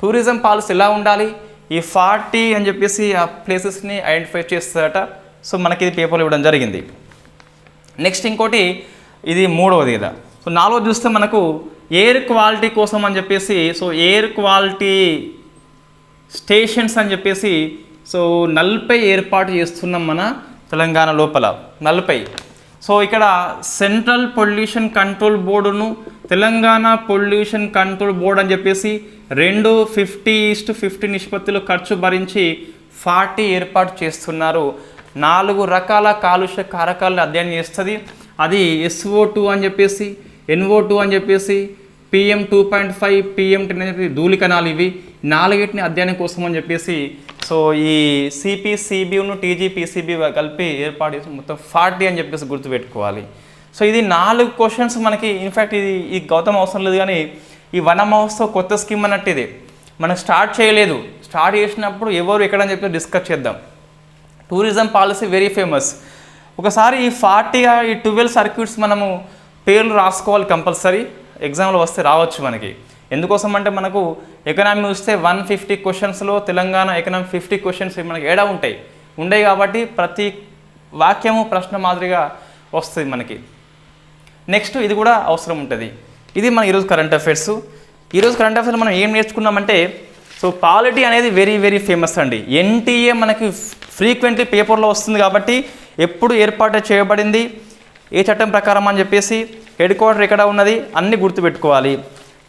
టూరిజం పాలసీ ఎలా ఉండాలి? ఈ ఫార్టీ అని చెప్పేసి ఆ ప్లేసెస్ని ఐడెంటిఫై చేస్తుందట. సో మనకి ఇది పేపర్లో ఇవ్వడం జరిగింది. నెక్స్ట్ ఇంకోటి ఇది మూడవది కదా. సో నాలుగోది చూస్తే మనకు ఎయిర్ క్వాలిటీ కోసం అని చెప్పేసి సో ఎయిర్ క్వాలిటీ స్టేషన్స్ అని చెప్పేసి సో నలభై ఏర్పాటు చేస్తున్నాం మన తెలంగాణ లోపల. నలభై సో ఇక్కడ సెంట్రల్ పొల్యూషన్ కంట్రోల్ బోర్డును తెలంగాణ పొల్యూషన్ కంట్రోల్ బోర్డు అని చెప్పేసి రెండు ఫిఫ్టీ ఈస్ట్ ఫిఫ్టీ నిష్పత్తిలో ఖర్చు భరించి ఫార్టీ ఏర్పాటు చేస్తున్నారు. నాలుగు రకాల కాలుష్య కారకాలను అధ్యయనం చేస్తుంది. అది ఎస్ఓ టూ అని చెప్పేసి ఎన్ఓ టూ అని చెప్పేసి PM two point five PM ten అని చెప్పి ధూళికణాలు ఇవి. నాలుగిటిని అధ్యయనం కోసం అని చెప్పేసి సో ఈ సిపిసిబిను టీజీపీసీబీ కలిపి ఏర్పాటు చేసి మొత్తం ఫార్టీ అని చెప్పేసి గుర్తుపెట్టుకోవాలి. సో ఇది నాలుగు క్వశ్చన్స్ మనకి ఇన్ఫ్యాక్ట్ ఇది ఈ గౌతమ్ అవసరం లేదు కానీ ఈ వన మహోత్సవ్ కొత్త స్కీమ్ అన్నట్టు ఇది. మనం స్టార్ట్ చేయలేదు. స్టార్ట్ చేసినప్పుడు ఎవరు ఎక్కడని చెప్పి డిస్కస్ చేద్దాం. Tourism policy very famous. ఒకసారి ఈ ఫార్టీ ఈ ట్వెల్వ్ సర్క్యూట్స్ మనము పేర్లు రాసుకోవాలి కంపల్సరీ. ఎగ్జామ్లో వస్తే రావచ్చు మనకి. ఎందుకోసం అంటే మనకు ఎకనామీ చూస్తే వన్ ఫిఫ్టీ క్వశ్చన్స్లో తెలంగాణ ఎకనామీ ఫిఫ్టీ క్వశ్చన్స్ మనకి ఏడా ఉంటాయి. ఉండేవి కాబట్టి ప్రతి వాక్యము ప్రశ్న మాదిరిగా వస్తుంది మనకి. నెక్స్ట్ ఇది కూడా అవసరం ఉంటుంది. ఇది మన ఈరోజు కరెంట్ అఫైర్స్ ఈరోజు కరెంట్ అఫైర్స్ మనం ఏం నేర్చుకున్నామంటే సో పాలిటీ అనేది వెరీ వెరీ ఫేమస్ అండి. ఎన్టీఏ మనకి ఫ్రీక్వెంట్లీ పేపర్లో వస్తుంది కాబట్టి ఎప్పుడు ఏర్పాటు చేయబడింది ఏ చట్టం ప్రకారం అని చెప్పేసి హెడ్ క్వార్టర్ ఎక్కడ ఉన్నది అన్నీ గుర్తుపెట్టుకోవాలి.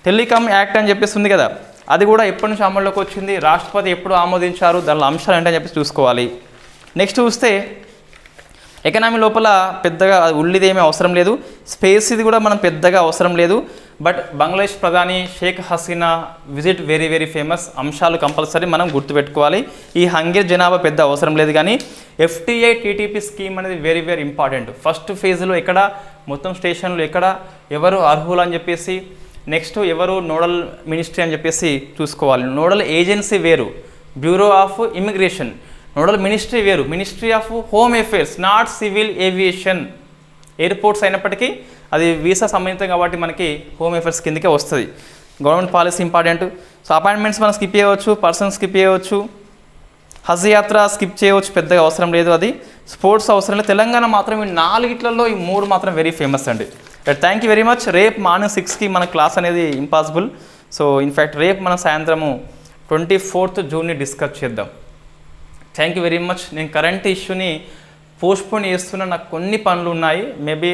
టెలికామ్ యాక్ట్ అని చెప్పేసి ఉంది కదా అది కూడా ఎప్పటి నుంచి అమల్లోకి వచ్చింది రాష్ట్రపతి ఎప్పుడు ఆమోదించారు దానిలో అంశాలు ఏంటని చెప్పేసి చూసుకోవాలి. నెక్స్ట్ చూస్తే ఎకనామీ లోపల పెద్దగా ఉల్లిదేమీ అవసరం లేదు స్పేస్ ఇది కూడా మనం పెద్దగా అవసరం లేదు బట్ బంగ్లాదేశ్ ప్రధాని Sheikh Hasina visit very very famous అంశాలు కంపల్సరీ మనం గుర్తుపెట్టుకోవాలి. ఈ హంగేర్ జనాభా పెద్ద అవసరం లేదు కానీ ఎఫ్టీఐ టీటీపీ స్కీమ్ అనేది వెరీ వెరీ ఇంపార్టెంట్. ఫస్ట్ ఫేజ్లో ఎక్కడ మొత్తం స్టేషన్లు ఎక్కడ ఎవరు అర్హులు అని చెప్పేసి నెక్స్ట్ ఎవరు నోడల్ మినిస్ట్రీ అని చెప్పేసి చూసుకోవాలి. నోడల్ ఏజెన్సీ వేరు. Bureau of immigration nodal ministry వేరు. Ministry of home affairs not civil aviation. Airports అయినప్పటికీ అది వీసా సంబంధితం కాబట్టి మనకి హోమ్ అఫేర్స్ కిందకే వస్తుంది. Government policy important. So appointments మనం స్కిప్ చేయవచ్చు పర్సన్ స్కిప్ చేయవచ్చు హజ్ యాత్ర స్కిప్ చేయవచ్చు పెద్దగా అవసరం లేదు అది. స్పోర్ట్స్ అవసరం లేదు. తెలంగాణ మాత్రం ఈ నాలుగిట్లలో ఈ మూడు మాత్రం వెరీ ఫేమస్ అండి. థ్యాంక్ యూ వెరీ మచ్ రేపు మార్నింగ్ సిక్స్కి మన క్లాస్ అనేది ఇంపాసిబుల్ సో ఇన్ఫ్యాక్ట్ రేపు మన సాయంత్రము ట్వంటీ ఫోర్త్ జూన్ని డిస్కస్ చేద్దాం. థ్యాంక్ యూ వెరీ మచ్ నేను కరెంట్ ఇష్యూని పోస్ట్పోన్ చేస్తున్న నాకు కొన్ని పనులు ఉన్నాయి. మేబీ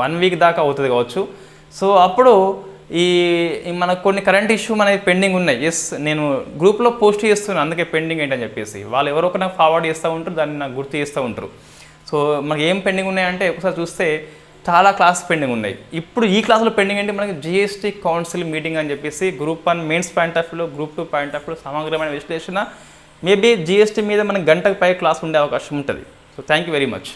వన్ వీక్ దాకా అవుతుంది కావచ్చు. సో అప్పుడు ఈ మనకు కొన్ని కరెంట్ ఇష్యూ మనకి పెండింగ్ ఉన్నాయి. ఎస్ నేను గ్రూప్లో పోస్ట్ చేస్తున్నాను అందుకే పెండింగ్ ఏంటని చెప్పేసి. వాళ్ళు ఎవరో ఒక నాకు ఫార్వర్డ్ చేస్తూ ఉంటారు. దాన్ని నాకు గుర్తు చేస్తూ ఉంటారు. సో మనకి ఏం పెండింగ్ ఉన్నాయంటే ఒకసారి చూస్తే చాలా క్లాస్ పెండింగ్ ఉన్నాయి. ఇప్పుడు ఈ క్లాసులో పెండింగ్ అంటే మనకి జిఎస్టీ కౌన్సిల్ మీటింగ్ అని చెప్పేసి group one mains point of వ్యూలో గ్రూప్ టూ పాయింట్ ఆఫ్ వ్యూలో సమగ్రమైన విశ్లేషణ. మేబీ జిఎస్టీ మీద మనకి గంటకు పై క్లాస్ ఉండే అవకాశం ఉంటుంది. So thank you very much